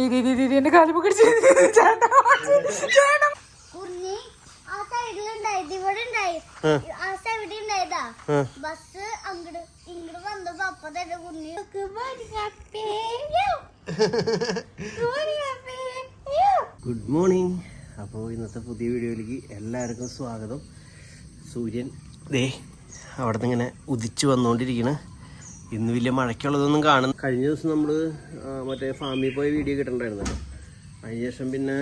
ദീദി ദീദി എന്റെ കാൽ പിടിച്ച് ചേട്ടാ ചേട്ടാ ബസ് അങ്ങട് ഇങ്ങട് വന്നപ്പോ അപ്പൊ തന്നെ കുഞ്ഞി ഗുഡ് മോർണിംഗ് അപ്പോൾ ഇന്നത്തെ പുതിയ വീഡിയോയിലേക്ക് എല്ലാവർക്കും സ്വാഗതം. സൂര്യൻ ദേ അവിടെ നിന്ന് ഇങ്ങനെ ഉദിച്ചു വന്നുകൊണ്ടിരിക്കണ് ഇന്ന് വലിയ മഴയ്ക്കുള്ളതൊന്നും കാണുന്നു കഴിഞ്ഞ ദിവസം നമ്മൾ മറ്റേ ഫാമിൽ പോയി വീഡിയോ കിട്ടണ്ടായിരുന്നല്ലോ അതിനുശേഷം പിന്നെ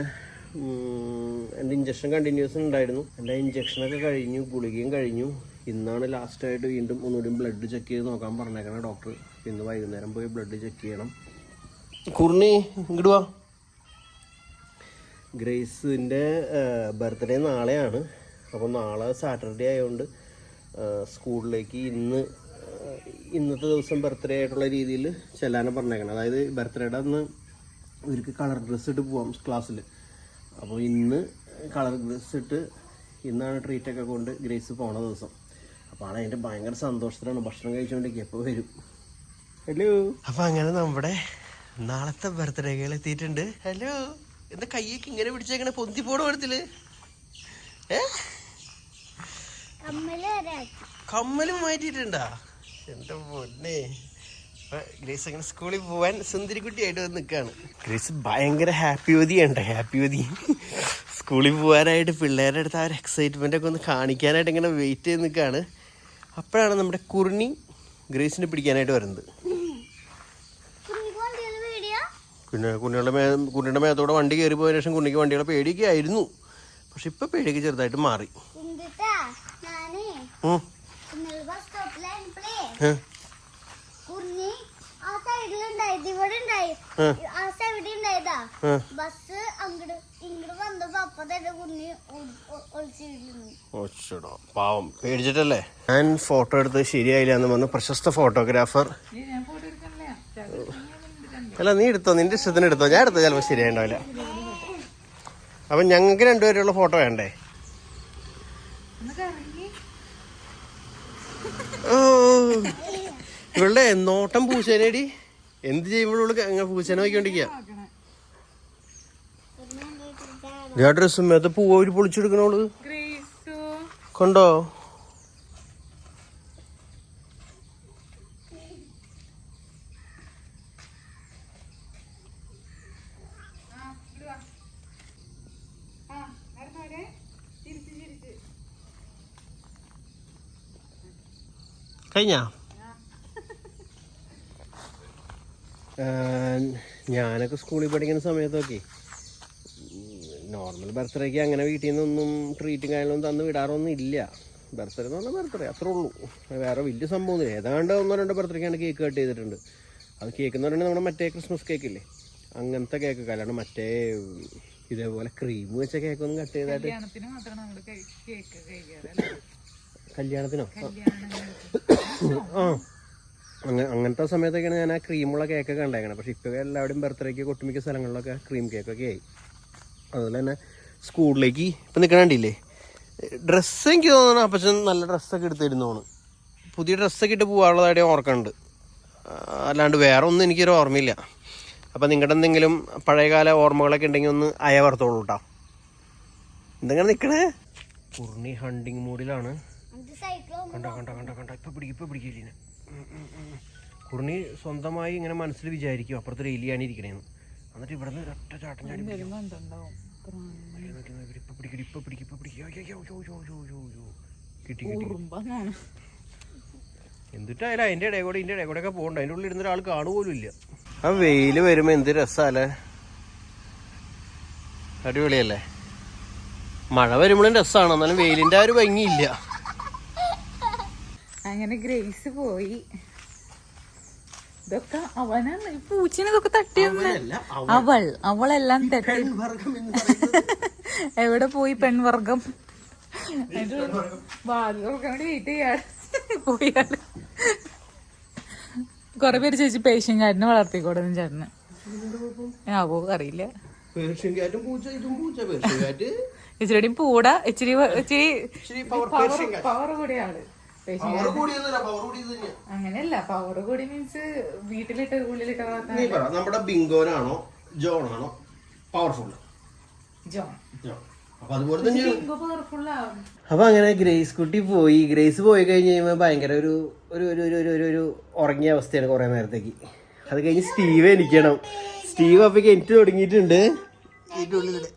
എന്റെ ഇഞ്ചക്ഷൻ കണ്ടിന്യൂസ് ഉണ്ടായിരുന്നു. എന്റെ ഇഞ്ചക്ഷനൊക്കെ കഴിഞ്ഞു ഗുളികയും കഴിഞ്ഞു. ഇന്നാണ് ലാസ്റ്റായിട്ട് വീണ്ടും ഒന്നുകൂടി ബ്ലഡ് ചെക്ക് ചെയ്ത് നോക്കാൻ പറഞ്ഞേക്കണേ ഡോക്ടർ ഇന്ന് വൈകുന്നേരം പോയി ബ്ലഡ് ചെക്ക് ചെയ്യണം. കുർണി ഇങ്ങോട്ട് ഗ്രേസിന്റെ ബർത്ത്ഡേ നാളെയാണ്. അപ്പോൾ നാളെ സാറ്റർഡേ ആയതുകൊണ്ട് സ്കൂളിലേക്ക് ഇന്ന് ഇന്നത്തെ ദിവസം ബർത്ത്ഡേ ആയിട്ടുള്ള രീതിയിൽ ചെല്ലാനും പറഞ്ഞേക്കണം. അതായത് ബർത്ത്ഡേയുടെ അന്ന് ഇവർക്ക് കളർ ഡ്രസ്സ് ഇട്ട് പോവാം ക്ലാസ്സിൽ അപ്പോൾ ഇന്ന് കളർ ഡ്രസ്സ് ഇട്ട് ഇന്നാണ് ട്രീറ്റൊക്കെ കൊണ്ട് ഗ്രേസ് പോണ ദിവസം. അപ്പോൾ ആൾ അതിന്റെ ഭയങ്കര സന്തോഷത്തിലാണ്. ഭക്ഷണം കഴിച്ചുകൊണ്ടിരിക്കുക എപ്പോൾ വരും? ഹലോ അപ്പോൾ അങ്ങനെ നമ്മുടെ നാളത്തെ ബർത്ത്ഡേകൾ എത്തിയിട്ടുണ്ട്. ഹലോ എന്താ കയ്യൊക്കെ ഇങ്ങനെ പിടിച്ചേക്കണ? പൊന്തി പോണ പടത്തിൽ. ഏ. കമ്മലും മാറ്റിയിട്ടുണ്ടാ? എന്റെ പൊന്നെ. ഗ്രേസ് അങ്ങനെ സ്കൂളിൽ പോവാൻ സുന്ദരിക്കുട്ടിയായിട്ട് വന്ന് നിൽക്കുകയാണ് ഗ്രേസ് ഭയങ്കര ഹാപ്പി വതിയുണ്ട് ഹാപ്പി വതി സ്കൂളിൽ പോകാനായിട്ട് പിള്ളേരുടെ അടുത്ത് ആ ഒരു എക്സൈറ്റ്മെന്റ് ഒക്കെ ഒന്ന് കാണിക്കാനായിട്ട് ഇങ്ങനെ വെയിറ്റ് ചെയ്ത് നിൽക്കുകയാണ് അപ്പോഴാണ് നമ്മുടെ കുർണി ഗ്രേസിനെ പിടിക്കാനായിട്ട് വരുന്നത്. പിന്നെ കുഞ്ഞുങ്ങളുടെ മേ കുഞ്ഞിയുടെ മേത്തോടെ വണ്ടി കയറി പോയതിനു ശേഷം കുഞ്ഞിക്ക് വണ്ടികളെ പേടിയൊക്കെ ആയിരുന്നു. പക്ഷെ ഇപ്പൊ പേടിയൊക്കെ ചെറുതായിട്ട് മാറി. കുഞ്ഞി ആ സൈഡിലുണ്ടായത് ഇവിടെ ഉണ്ടായി ആ സൈഡിൽ ഉണ്ടായതാ ഏ. ബസ് വന്നപ്പോ അപ്പൊ തന്നെ കുഞ്ഞി പാവം പേടിച്ചിട്ടല്ലേ? ഞാൻ ഫോട്ടോ എടുത്ത് ശരിയായില്ല എന്ന് വന്ന് പ്രശസ്ത ഫോട്ടോഗ്രാഫർ. ഞാൻ ഫോട്ടോ എടുക്കണില്ല? അല്ല നീ എടുത്തോ? നിന്റെ ഇഷ്ടത്തിന് എടുത്തോ? ഞാൻ എടുത്തോ ചിലപ്പോൾ ശരിയായിണ്ടാവില്ല. അപ്പം ഞങ്ങൾക്ക് രണ്ടുപേരുള്ള ഫോട്ടോ വേണ്ടേ? ഒന്ന് കറങ്ങി. ഓ ഇവളുടെ നോട്ടം പൂച്ചേനേടി എന്ത് ചെയ്യുമ്പോഴുള്ള അങ്ങനെ പൂച്ചേനെ നോക്കിക്കൊണ്ടിരിക്കുക ഞാൻ ഡ്രസ്സും മേത്തെ പൂവ് പൊളിച്ചെടുക്കണോൾ ഗ്രേസു. കണ്ടോ? കഴിഞ്ഞാ? ഞാനൊക്കെ സ്കൂളിൽ പഠിക്കുന്ന സമയത്തൊക്കെ നോർമൽ ബർത്ത്ഡേക്ക് അങ്ങനെ വീട്ടിൽ നിന്നൊന്നും ട്രീറ്റും കാര്യങ്ങളൊന്നും തന്ന് വിടാറൊന്നും ഇല്ല. ബർത്ത്ഡേ എന്ന് പറഞ്ഞാൽ ബർത്ത്ഡേ അത്രേ ഉള്ളൂ. വേറെ വലിയ സംഭവമൊന്നുമില്ല. ഏതാണ്ട് ഒന്നോ രണ്ടോ ബർത്ത്ഡേക്കാണ് കേക്ക് കട്ട് ചെയ്തിട്ടുണ്ട്. അത് കേക്ക് എന്ന് പറയുന്നത് നമ്മുടെ മറ്റേ ക്രിസ്മസ് കേക്ക് ഇല്ലേ? അങ്ങനത്തെ കേക്ക് അല്ലാണ്ട് മറ്റേ ഇതേപോലെ ക്രീം വെച്ച കേക്കൊന്നും കട്ട് ചെയ്തായിട്ട് കല്യാണത്തിന്? ആ. അങ്ങ അങ്ങനത്തെ സമയത്തൊക്കെയാണ് ഞാൻ ആ ക്രീമുള്ള കേക്കൊക്കെ ഉണ്ടായിരുന്നത് പക്ഷെ ഇപ്പോൾ എല്ലാവരുടെയും ബർത്ത്ഡേക്ക് ഒട്ടുമിക്ക സ്ഥലങ്ങളിലൊക്കെ ക്രീം കേക്കൊക്കെ ആയി. അതുപോലെ തന്നെ സ്കൂളിലേക്ക് ഇപ്പം നിൽക്കണണ്ടില്ലേ ഡ്രസ്സ് എനിക്ക് തോന്നുന്നു അപ്പച്ചൻ നല്ല ഡ്രസ്സൊക്കെ എടുത്തിരുന്നോണ് പുതിയ ഡ്രസ്സൊക്കെ ഇട്ട് പോകാനുള്ളതായിട്ട് ഓർക്കുന്നുണ്ട് അല്ലാണ്ട് വേറെ ഒന്നും എനിക്കൊരു ഓർമ്മയില്ല. അപ്പം നിങ്ങളുടെ എന്തെങ്കിലും പഴയകാല ഓർമ്മകളൊക്കെ ഉണ്ടെങ്കിൽ ഒന്ന് അയവർത്തോളൂ കേട്ടോ എന്തെങ്കിലും നിൽക്കണേ കുർണി ഹണ്ടിങ് മൂഡിലാണ് കണ്ട കണ്ട കണ്ട കണ്ട. ഇപ്പൊ പിടിക്കും ഇപ്പൊ പിടിക്കില്ല കുറുണി സ്വന്തമായി ഇങ്ങനെ മനസ്സിൽ വിചാരിക്കും അപ്പുറത്തൊരു എലിയാണ് ഇരിക്കണേന്ന്. എന്നിട്ട് ഇവിടെ നിന്ന് ഒറ്റ ചാട്ടം ചാടി ഇപ്പൊ പിടിക്കും. ഇപ്പൊ പിടിക്കും ഇപ്പൊ പിടിക്കും. കിട്ടി എന്നിട്ടായാലും അതിന്റെ ഇടയിൽ കൂടെ ഇതിന്റെ ഇടയിൽ കൂടെ ഒക്കെ പോകണ്ട. അതിന്റെ ഉള്ളിൽ ഇരുന്ന ഒരാൾ കാണുപോലും ഇല്ല ആ വെയിൽ വരുമ്പോ എന്ത് രസാലേ അടിപൊളിയല്ലേ? മഴ വരുമ്പോഴും രസമാണ് എന്നാലും വെയിലിന്റെ ആ ഒരു ഭംഗിയില്ല. അങ്ങനെ ഗ്രേസ് പോയി. ഇതൊക്കെ അവനാണ്. ഈ പൂച്ചിനെ ഇതൊക്കെ തട്ടിയെന്ന് അവൾ അവളെല്ലാം തട്ടി. എവിടെ പോയി പെൺവർഗം? വെയിറ്റ് കൊറേ പേര് ചേച്ചി പേഷ്യൻ ചാറ്റിനെ വളർത്തിക്കോടുന്നു ചേട്ടന്. ആവോ അറിയില്ല. ഇച്ചിരി പൂട ഇച്ചിരി പവർ കൂടിയാണ് അങ്ങനെയല്ല പവർ കൂടി മീൻസ് വീട്ടിലിട്ട് ഉള്ളിലിട്ട് നീ പറ നമ്മുടെ ബിങ്കോനാണോ ജോൺ ആണോ പവർഫുൾ ജോൺ. ജോൺ. അപ്പൊ അതുപോലെ തന്നെയാണ്. പവർഫുൾ ആവും അപ്പൊ അങ്ങനെ ഗ്രേസ് കുട്ടി പോയി. ഗ്രേസ് പോയി കഴിഞ്ഞ് കഴിയുമ്പോൾ ഭയങ്കര ഒരു ഒരു ഒരു ഒരു ഒരു ഒരു ഒരു ഉറങ്ങിയ അവസ്ഥയാണ് കൊറേ നേരത്തേക്ക്. അത് കഴിഞ്ഞ് സ്റ്റീവ് എനിക്കണം സ്റ്റീവ് അപ്പൊ എനിക്ക് തുടങ്ങിയിട്ടുണ്ട്. കുർണീന്ന്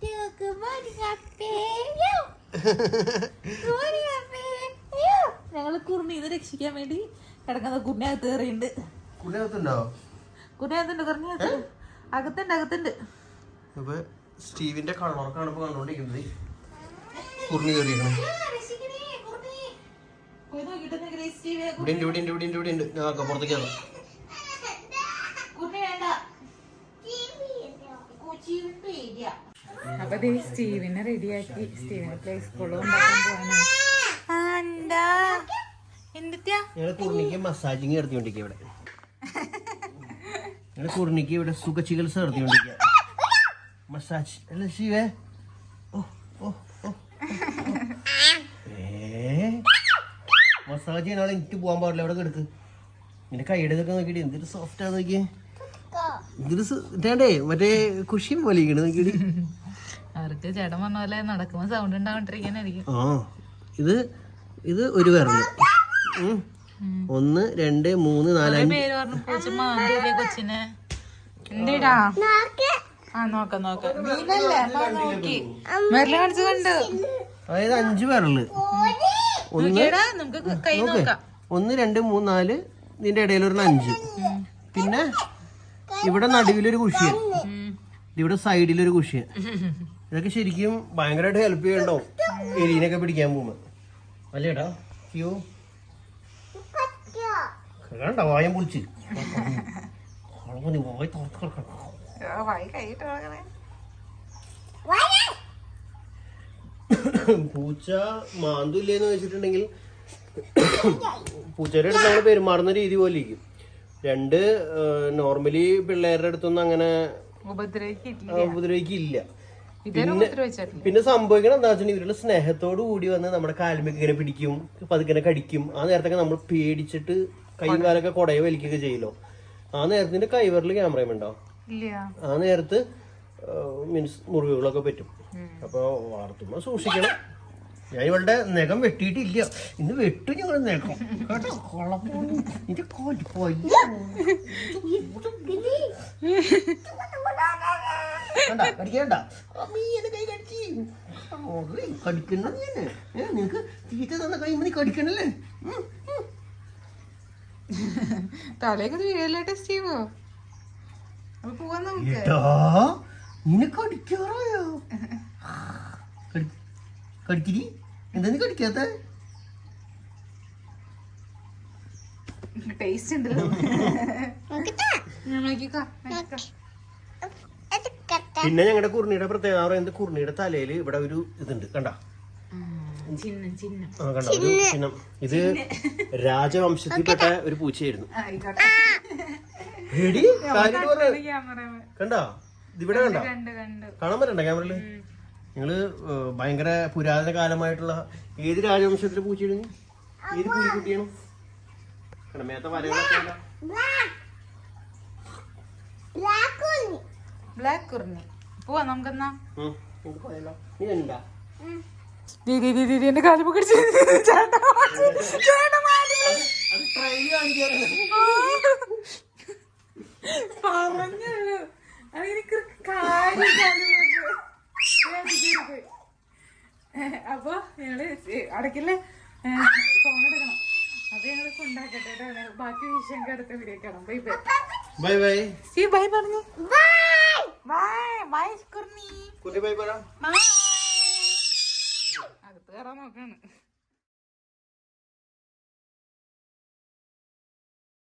രക്ഷിക്കാൻ വേണ്ടി കിടക്കുന്ന കുന്നകത്ത് കയറിയുണ്ട്. കുട്ടികത്തുണ്ടോ കുർണിയകത്തുണ്ട് കുർണിയകത്ത് അകത്തുണ്ട് അകത്തുണ്ട്. അപ്പൊ സ്റ്റീവിന്റെ കളറൊക്കെയാണ് ഇപ്പൊ കണ്ടോണ്ടിരിക്കുന്നത്. കുറിഞ്ഞു വി ഇവിടെ ഉണ്ട് ഇവിടെ ഉണ്ട് ഇവിടെ ഉണ്ട് ഇവിടെ ഉണ്ട്. ഞാൻ പുറത്തേക്ക് വേണ്ട. അപ്പൊ സ്റ്റീവിനെ റെഡിയാക്കി സ്റ്റീവിനെ പ്ലേ സ്കൂളിൽ ഉണ്ടാക്കാൻ പോവാണ് എന്താ? എന്തിട്ടാ ഞങ്ങൾ കുറിണിക്ക് മസാജിങ് നടത്തിക്കൊണ്ടിരിക്കുക ഇവിടെ. ഞങ്ങൾ കുർണിക്ക് ഇവിടെ സുഖ ചികിത്സ നടത്തിക്കൊണ്ടിരിക്കുക. മസാജ് അല്ല ശിവേ. ഓ ഓ ഓ ഏ? മസാജ് ചെയ്യാനാളെ എനിക്ക് പോകാൻ പാടില്ല. ഇവിടെ കിടക്ക്. നിന്റെ കൈയുടെ ഇതൊക്കെ നോക്കിയിട്ട് എന്തൊരു സോഫ്റ്റ് ആ നോക്കിയേ. ഇതൊരു ഇതേണ്ടേ? മറ്റേ കുഷിയും പോലെ ഇരിക്കണ നോക്കിയിട്ട് അവർക്ക് ചേട്ടൻ പറഞ്ഞ പോലെ സൗണ്ട് ഉണ്ടാകൊണ്ടിരിക്കാനായിരിക്കും ആ. ഇത് ഇത് ഒരു വിരൽ. ഒന്ന് രണ്ട് മൂന്ന് നാല് കൊച്ചിനെ. എന്തേടാ? ആ നോക്കാം നോക്കാം. നീനല്ലേ നോക്കി. വിരൽ കാണിച്ചു കണ്ടു. അതായത് അഞ്ച് വിരൽ. ഒന്ന് ഒന്ന് രണ്ട് മൂന്ന് നാല്. ഇതിന്റെ ഇടയിൽ ഒരു അഞ്ച്. പിന്നെ ഇവിടെ നടുവിലൊരു കുഷിയൻ. ഇവിടെ സൈഡിലൊരു കുഷിയൻ. ഇതൊക്കെ ശരിക്കും ഭയങ്കരമായിട്ട് ഹെൽപ്പ് ചെയ്യണ്ടോ എലീനൊക്കെ പിടിക്കാൻ പോകുമ്പോ. അല്ലേടാ അയ്യോ. കണ്ട? വായം പൊളിച്ച്. വായ തുറന്ന് കിടക്കണം. പൂച്ച മാന്തില്ലേന്ന് വെച്ചിട്ടുണ്ടെങ്കിൽ പൂച്ചയുടെ അടുത്ത് നമ്മൾ പെരുമാറുന്ന രീതി പോലെ ഇരിക്കും രണ്ട് നോർമലി പിള്ളേരുടെ അടുത്തൊന്നും അങ്ങനെ ഉപദ്രവിക്കില്ല. പിന്നെ പിന്നെ സംഭവിക്കണം എന്താ വെച്ചിട്ടുണ്ടെങ്കിൽ ഇവരുടെ സ്നേഹത്തോട് കൂടി വന്ന് നമ്മുടെ കാലുമൊക്കെ ഇങ്ങനെ പിടിക്കും പതുക്കെ കടിക്കും. ആ നേരത്തൊക്കെ നമ്മൾ പേടിച്ചിട്ട് കൈയും കാലൊക്കെ കുടയെ വലിക്കുകയൊക്കെ ചെയ്യലോ? ആ നേരത്തിന്റെ കൈവറിൽ ക്യാമറയും ഉണ്ടാവും ആ നേരത്ത് മീൻസ് മുറിവുകളൊക്കെ പറ്റും. അപ്പൊ വളർത്തുമ്പോ സൂക്ഷിക്കണം. ഞാൻ ഇവളുടെ നഖം വെട്ടിയിട്ടില്ല. ഇന്ന് വെട്ടു ഞങ്ങൾ നഖം കേട്ടോ? കോൽ കണ്ടാ? കടിക്കണ്ട അമ്മീ എന്റെ കൈ കടിച്ച്. നിനക്ക് തീറ്റ തന്ന കൈ മതി കടിക്കണല്ലേ അപ്പൊ പോവാൻ നമുക്ക്. നിനക്ക് കടിക്കിരി. എന്താ നീ കടിക്കാത്ത? ടേസ്റ്റ്. പിന്നെ ഞങ്ങളുടെ കുർണിയുടെ പ്രത്യേകത പറയുന്നത് കുർണിയുടെ തലയിൽ ഇവിടെ ഒരു ഇതുണ്ട്. കണ്ട? കണ്ട? ഒരു ചിഹ്നം. ഇത് രാജവംശത്തിൽപ്പെട്ട ഒരു പൂച്ചയായിരുന്നു. കണ്ടോ എടി കണ്ടോ ക്യാമറ കണ്ട? ഇതിവിടെ കണ്ടോ? കണ്ട് കണ്ട്. കാണാൻ പറ്റണ്ട ക്യാമറയിൽ നിങ്ങൾ ഭയങ്കര പുരാതന കാലമായിട്ടുള്ള ഏത് രാജവംശത്തിലെ പൂച്ചയാണ്? ഏത് പൂച്ചക്കുട്ടിയാണ് കടമേത്ത വരകളൊക്കെ? ബ്ലാക്ക് കുറഞ്ഞു പോവാ നമുക്കെന്നാ? നീ എന്താ ദീദി ദീദി എന്റെ കാൽ പിടിച്ച് ചേട്ടാ പറഞ്ഞുള്ളൂ. അതെനിക്ക് കാര്യം കാൽ പിടിച്ച്. അപ്പൊ ഞങ്ങൾ അടക്കില്ലേ ഫോൺ എടുക്കണം അത് ഞങ്ങൾ കൊണ്ടാക്കട്ടെ കേട്ടോ. ബാക്കി വിഷയം അടുത്ത വീഡിയോ കാണാം. ബൈ ബൈ ബൈ ബൈ സി ബൈ പറഞ്ഞു. ബൈ ബൈ കുർണി. കുട്ടി ബൈ പറ. ബൈ അകത്ത് കയറാൻ നോക്കാണ്